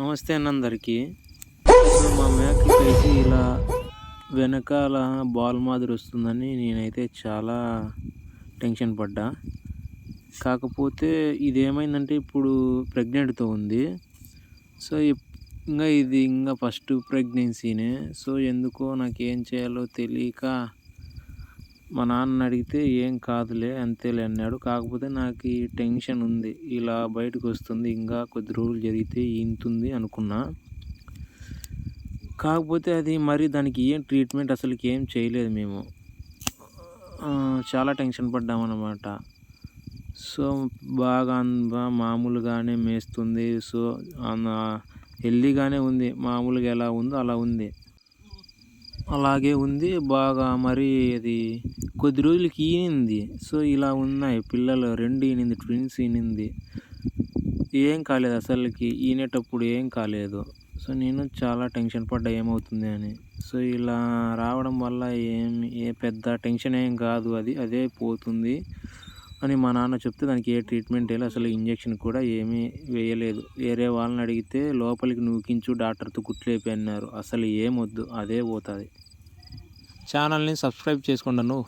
నమస్తే అన్న అందరికీ మా మేకకి ఇలా వెనకాల బాల్ మాదిరి వస్తుందని నేనైతే చాలా టెన్షన్ పడ్డా. కాకపోతే ఇది ఏమైందంటే ఇప్పుడు ప్రెగ్నెంట్తో ఉంది. సో ఇంకా ఇది ఇంకా ఫస్ట్ ప్రెగ్నెన్సీనే. సో ఎందుకో నాకు ఏం చేయాలో తెలియక మా నాన్న అడిగితే ఏం కాదులే అంతేలే అన్నాడు. కాకపోతే నాకు ఈ టెన్షన్ ఉంది. ఇలా బయటకు వస్తుంది ఇంకా కొద్ది రోజులు జరిగితే ఇంతుంది అనుకున్నా. కాకపోతే అది మరి దానికి ఏం ట్రీట్మెంట్? అసలుకి ఏం చేయలేదు మేము. చాలా టెన్షన్ పడ్డామన్నమాట సో బాగా మామూలుగానే మేస్తుంది. సో హెల్దీగానే ఉంది. మామూలుగా ఎలా ఉందో అలా ఉంది. అలాగే ఉంది. బాగా మరి అది కొద్ది రోజులకి ఈనింది. సో ఇలా ఉన్నాయి. పిల్లలు రెండు ఈనింది ట్విన్స్ ఈనింది. ఏం కాలేదు అసలుకి. ఈనేటప్పుడు ఏం కాలేదు. సో నేను చాలా టెన్షన్ పడ్డా ఏమవుతుంది అని. సో ఇలా రావడం వల్ల ఏం ఏ పెద్ద టెన్షన్ ఏం కాదు. అది అదే పోతుంది అని మా నాన్న చెప్తే దానికి ఏ ట్రీట్మెంట్ వేయాలి అసలు ఇంజెక్షన్ కూడా ఏమీ వేయలేదు. వేరే వాళ్ళని అడిగితే లోపలికి నూకించు డాక్టర్తో కుట్లేపి అన్నారు. అసలు ఏమొద్దు అదే పోతుంది. ఛానల్ని సబ్స్క్రైబ్ చేసుకుంటాను